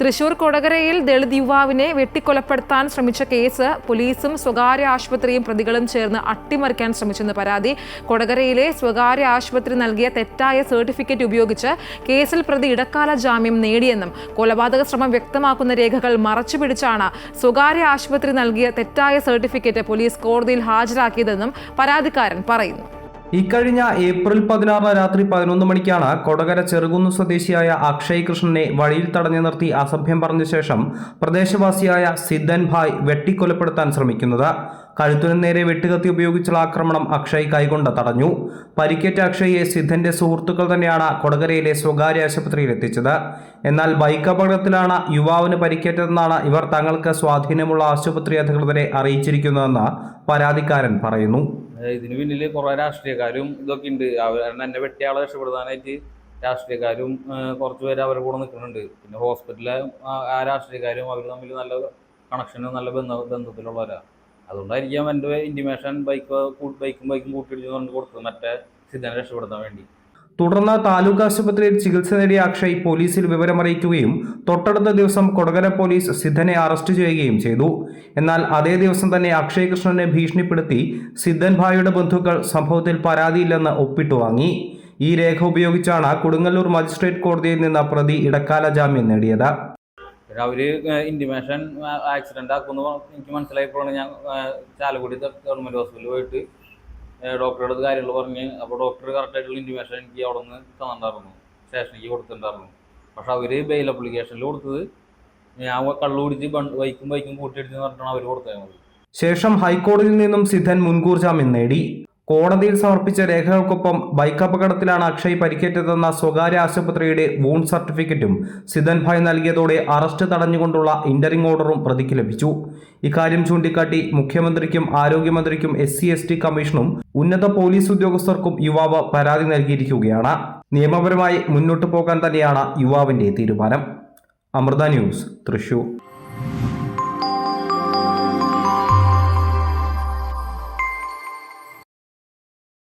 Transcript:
തൃശൂർ കൊടകരയിൽ ദളിത് യുവാവിനെ വെട്ടിക്കൊലപ്പെടുത്താൻ ശ്രമിച്ച കേസ് പോലീസും സ്വകാര്യ ആശുപത്രിയും പ്രതികളും ചേർന്ന് അട്ടിമറിക്കാൻ ശ്രമിച്ചെന്ന് പരാതി. കൊടകരയിലെ സ്വകാര്യ ആശുപത്രി നൽകിയ തെറ്റായ സർട്ടിഫിക്കറ്റ് ഉപയോഗിച്ച് കേസിൽ പ്രതി ഇടക്കാല ജാമ്യം നേടിയെന്നും കൊലപാതക ശ്രമം വ്യക്തമാക്കുന്ന രേഖകൾ മറച്ചുപിടിച്ചാണ് സ്വകാര്യ ആശുപത്രി നൽകിയ തെറ്റായ സർട്ടിഫിക്കറ്റ് പോലീസ് കോടതിയിൽ ഹാജരാക്കിയതെന്നും പരാതിക്കാരൻ പറയുന്നു. ഇക്കഴിഞ്ഞ ഏപ്രിൽ പതിനാറ് രാത്രി പതിനൊന്ന് മണിക്കാണ് കൊടകര ചെറുകുന്ന് സ്വദേശിയായ അക്ഷയ് കൃഷ്ണനെ വഴിയിൽ തടഞ്ഞു നിർത്തി അസഭ്യം പറഞ്ഞ ശേഷം പ്രദേശവാസിയായ സിദ്ധൻ ഭായ് വെട്ടിക്കൊലപ്പെടുത്താൻ ശ്രമിക്കുന്നത്. കഴുത്തിനു നേരെ വെട്ടുകത്തി ഉപയോഗിച്ചുള്ള ആക്രമണം അക്ഷയ് കൈകൊണ്ട് തടഞ്ഞു. പരിക്കേറ്റ അക്ഷയെ സിദ്ധന്റെ സുഹൃത്തുക്കൾ തന്നെയാണ് കൊടകരയിലെ സ്വകാര്യ ആശുപത്രിയിൽ എത്തിച്ചത്. എന്നാൽ ബൈക്ക് അപകടത്തിലാണ് യുവാവിന് പരിക്കേറ്റതെന്നാണ് ഇവർ തങ്ങൾക്ക് സ്വാധീനമുള്ള ആശുപത്രി അധികൃതരെ അറിയിച്ചിരിക്കുന്നതെന്ന് പരാതിക്കാരൻ പറയുന്നു. ഇതിന് പിന്നിൽ കുറേ രാഷ്ട്രീയക്കാരും ഇതൊക്കെ ഉണ്ട്. അവർ എന്നെ വെട്ടിയാളെ രക്ഷപ്പെടുത്താനായിട്ട് രാഷ്ട്രീയക്കാരും കുറച്ച് പേര് അവരുടെ കൂടെ നിൽക്കുന്നുണ്ട്. പിന്നെ ഹോസ്പിറ്റലിലെ ആ രാഷ്ട്രീയക്കാരും അവർ തമ്മിൽ നല്ല കണക്ഷനും നല്ല ബന്ധ ബന്ധത്തിലുള്ളവരാണ് അതുകൊണ്ടായിരിക്കാം എന്റെ ഇന്റിമേഷൻ ബൈക്ക് ബൈക്കും ബൈക്കും കൂട്ടിയിടിച്ച് കൊണ്ട് കൊടുത്തത്. മറ്റേ സിദ്ധനെ രക്ഷപ്പെടുത്താൻ വേണ്ടി. തുടർന്ന് താലൂക്ക് ആശുപത്രിയിൽ ചികിത്സ നേടിയ അക്ഷയ് പോലീസിൽ വിവരമറിയിക്കുകയും തൊട്ടടുത്ത ദിവസം കൊടകര പോലീസ് സിദ്ധനെ അറസ്റ്റ് ചെയ്യുകയും ചെയ്തു. എന്നാൽ അതേ ദിവസം തന്നെ അക്ഷയ് കൃഷ്ണനെ ഭീഷണിപ്പെടുത്തി സിദ്ധൻ ഭായിയുടെ ബന്ധുക്കൾ സംഭവത്തിൽ പരാതിയില്ലെന്ന് ഒപ്പിട്ടു വാങ്ങി. ഈ രേഖ ഉപയോഗിച്ചാണ് കൊടുങ്ങല്ലൂർ മജിസ്ട്രേറ്റ് കോടതിയിൽ നിന്ന് പ്രതി ഇടക്കാല ജാമ്യം നേടിയത്. അവർ ഇന്റിമേഷൻ ആക്സിഡന്റ് ആക്കുമെന്ന് എനിക്ക് മനസ്സിലായപ്പോഴാണ് ഞാൻ ചാലക്കുടി ഗവൺമെന്റ് ഹോസ്പിറ്റലിൽ പോയിട്ട് ഡോക്ടറുടെ അടുത്ത് കാര്യങ്ങൾ പറഞ്ഞ് അപ്പോൾ ഡോക്ടർ കറക്റ്റായിട്ടുള്ള ഇൻഫർമേഷൻ എനിക്ക് അവിടെ നിന്ന് തന്നിട്ടുണ്ടായിരുന്നു. സ്റ്റേഷനിലേക്ക് കൊടുത്തിട്ടുണ്ടായിരുന്നു. പക്ഷെ അവർ ബെയിൽ അപ്ലിക്കേഷനിൽ കൊടുത്തത് ഞാൻ കള്ളു ബണ്ട് ബൈക്കും ബൈക്കും കൂട്ടിയിടിച്ചെന്ന് പറഞ്ഞിട്ടാണ് അവർ കൊടുത്തത്. ശേഷം ഹൈക്കോടതിയിൽ നിന്നും സിദ്ധൻ മുൻകൂർ ജാമ്യം നേടി. കോടതിയിൽ സമർപ്പിച്ച രേഖകൾക്കൊപ്പം ബൈക്ക് അപകടത്തിലാണ് അക്ഷയ് പരിക്കേറ്റതെന്ന സ്വകാര്യ ആശുപത്രിയുടെ വൂൺ സർട്ടിഫിക്കറ്റും സിദൻഭായ് നൽകിയതോടെ അറസ്റ്റ് തടഞ്ഞുകൊണ്ടുള്ള ഇന്ററിംഗ് ഓർഡറും പ്രതിക്ക് ലഭിച്ചു. ഇക്കാര്യം ചൂണ്ടിക്കാട്ടി മുഖ്യമന്ത്രിക്കും ആരോഗ്യമന്ത്രിക്കും എസ് സി എസ് ടി കമ്മീഷനും ഉന്നത പോലീസ് ഉദ്യോഗസ്ഥർക്കും യുവാവ് പരാതി നൽകിയിരിക്കുകയാണ്. നിയമപരമായി മുന്നോട്ടു പോകാൻ തന്നെയാണ് യുവാവിന്റെ തീരുമാനം. അമൃത ന്യൂസ് തൃശൂർ.